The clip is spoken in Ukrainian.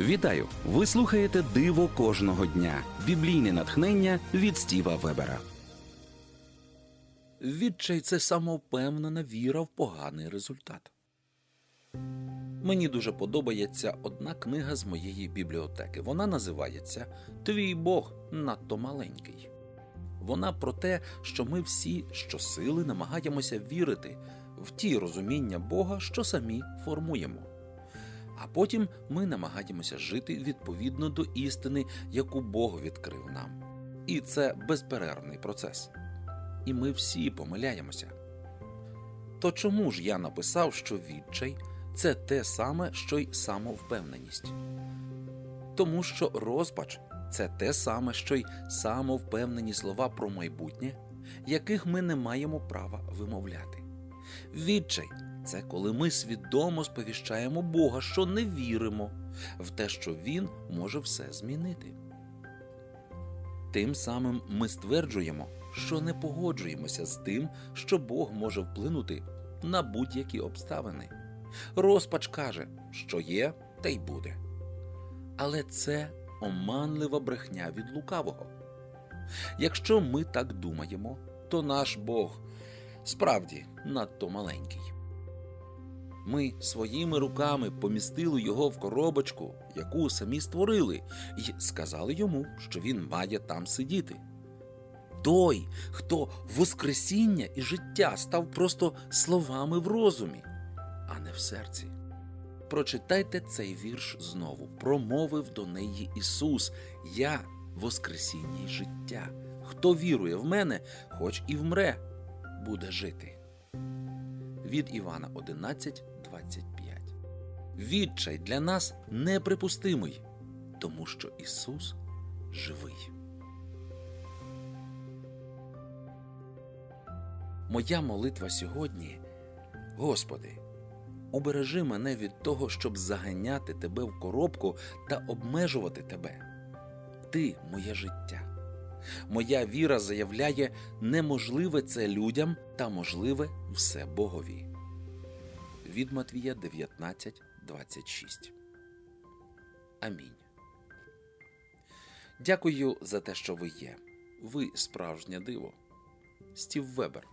Вітаю! Ви слухаєте Диво кожного дня. Біблійне натхнення від Стіва Вебера. Відчай це самовпевнена віра в поганий результат. Мені дуже подобається одна книга з моєї бібліотеки. Вона називається Твій Бог надто маленький. Вона про те, що ми всі щосили намагаємося вірити в ті розуміння Бога, що самі формуємо. А потім ми намагаємося жити відповідно до істини, яку Бог відкрив нам. І це безперервний процес. І ми всі помиляємося. То чому ж я написав, що відчай це те саме, що й самовпевненість? Тому що розпач це те саме, що й самовпевнені слова про майбутнє, яких ми не маємо права вимовляти. Відчай це коли ми свідомо сповіщаємо Бога, що не віримо в те, що Він може все змінити. Тим самим ми стверджуємо, що не погоджуємося з тим, що Бог може вплинути на будь-які обставини. Розпач каже, що є, та й буде. Але це оманлива брехня від лукавого. Якщо ми так думаємо, то наш Бог справді надто маленький. Ми своїми руками помістили його в коробочку, яку самі створили, і сказали йому, що він має там сидіти. Той, хто Воскресіння і життя став просто словами в розумі, а не в серці. Прочитайте цей вірш знову. Промовив до неї Ісус: Я Воскресіння й життя. Хто вірує в мене, хоч і вмре, буде жити. Від Івана 11, 25. Відчай для нас неприпустимий, тому що Ісус живий. Моя молитва сьогодні, Господи, убережи мене від того, щоб заганяти Тебе в коробку та обмежувати Тебе. Ти моє життя. Моя віра заявляє, неможливе це людям та можливе все Богові. Від Матвія 19, 26. Амінь. Дякую за те, що ви є. Ви справжнє диво. Стів Вебер.